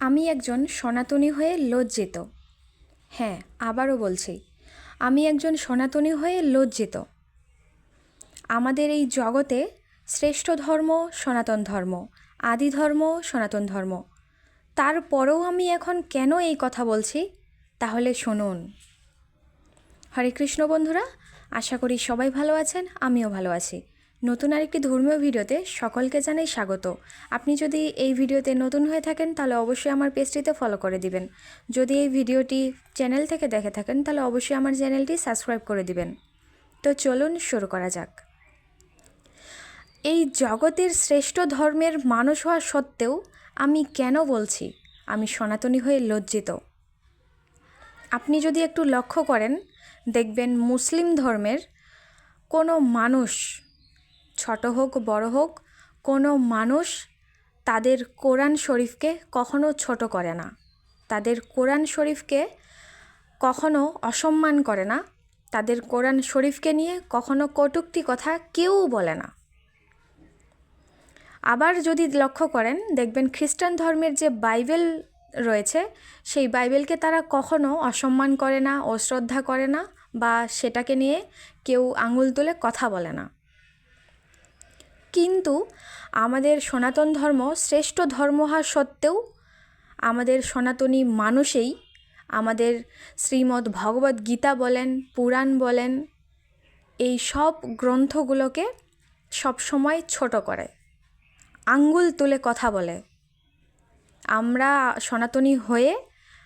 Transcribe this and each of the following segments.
আমি একজন সনাতনী হয়ে লজ্জিত। হ্যাঁ আবারও বলছি, আমি একজন সনাতনী হয়ে লজ্জিত। আমাদের এই জগতে শ্রেষ্ঠ ধর্ম সনাতন ধর্ম, আদি ধর্ম সনাতন ধর্ম। তারপরেও আমি এখন কেন এই কথা বলছি? তাহলে শুনুন। হরে কৃষ্ণ বন্ধুরা, আশা করি সবাই ভালো আছেন, আমিও ভালো আছি। নতুন আরেকটি ধর্মীয় ভিডিওতে সকলকে জানাই স্বাগত। আপনি যদি এই ভিডিওতে নতুন হয়ে থাকেন, তাহলে অবশ্যই আমার পেজটিতে ফলো করে দিবেন। যদি এই ভিডিওটি চ্যানেল থেকে দেখে থাকেন, তাহলে অবশ্যই আমার চ্যানেলটি সাবস্ক্রাইব করে দিবেন। তো চলুন শুরু করা যাক। এই জগতের শ্রেষ্ঠ ধর্মের মানুষ হওয়া সত্ত্বেও আমি কেন বলছি? আমি সনাতনী হয়ে লজ্জিত। আপনি যদি একটু লক্ষ্য করেন, দেখবেন মুসলিম ধর্মের কোনো মানুষ ছোট হোক, বড় হোক, কোনো মানুষ তাদের কোরআন শরীফকে কখনো ছোট করে না। তাদের কোরআন শরীফকে কখনো অসম্মান করে না। তাদের কোরআন শরীফকে নিয়ে কখনো কটূক্তি কথা কেউ বলে না। আবার যদি লক্ষ্য করেন, দেখবেন খ্রিস্টান ধর্মের যে বাইবেল রয়েছে, সেই বাইবেলকে তারা কখনো অসম্মান করে না, অশ্রদ্ধা করে না বা সেটাকে নিয়ে কেউ আঙুল তুলে কথা বলে না। কিন্তু আমাদের সনাতন ধর্ম শ্রেষ্ঠ ধর্ম হওয়া সত্ত্বেও আমাদের সনাতনী মানুষেই আমাদের শ্রীমদ্ ভগবদ গীতা বলেন, পুরাণ বলেন, এই সব গ্রন্থগুলোকে সবসময় ছোট করে, আঙ্গুল তুলে কথা বলে। আমরা সনাতনী হয়ে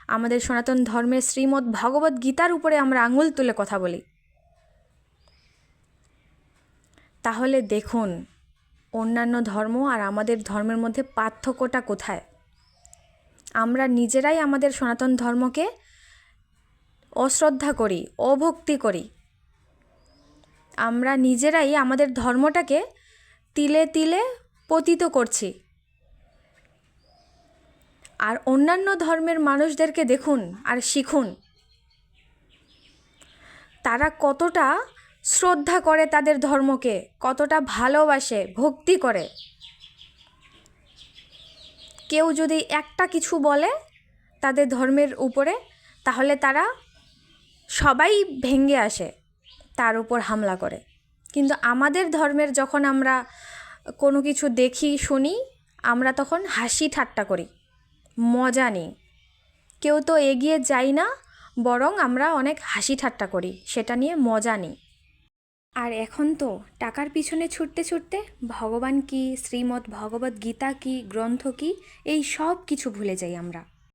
আমাদের সনাতন ধর্মের শ্রীমদ্ ভগবদ গীতার উপরে আমরা আঙুল তুলে কথা বলি। তাহলে দেখুন অন্যান্য ধর্ম আর আমাদের ধর্মের মধ্যে পার্থক্যটা কোথায়? আমরা নিজেরাই আমাদের সনাতন ধর্মকে অশ্রদ্ধা করি, অভক্তি করি। আমরা নিজেরাই আমাদের ধর্মটাকে তিলে তিলে পতিত করছি। আর অন্যান্য ধর্মের মানুষদেরকে দেখুন আর শিখুন। তারা কতটা শ্রদ্ধা করে তাদের ধর্মকে, কতটা ভালোবাসে, ভক্তি করে। কেউ যদি একটা কিছু বলে তাদের ধর্মের উপরে, তাহলে তারা সবাই ভেঙে আসে, তার উপর হামলা করে। কিন্তু আমাদের ধর্মের যখন আমরা কোনো কিছু দেখি, শুনি, আমরা তখন হাসি ঠাট্টা করি, মজা নিই। কেউ তো এগিয়ে যাই না, বরং আমরা অনেক হাসি ঠাট্টা করি, সেটা নিয়ে মজা নিই। আর এখন তো টাকার পিছনে ছুটতে ছুটতে ভগবান কি, শ্রীমদ্ ভগবদ্গীতা গীতা কি, গ্রন্থ কি, এই সব কিছু ভুলে যাই আমরা।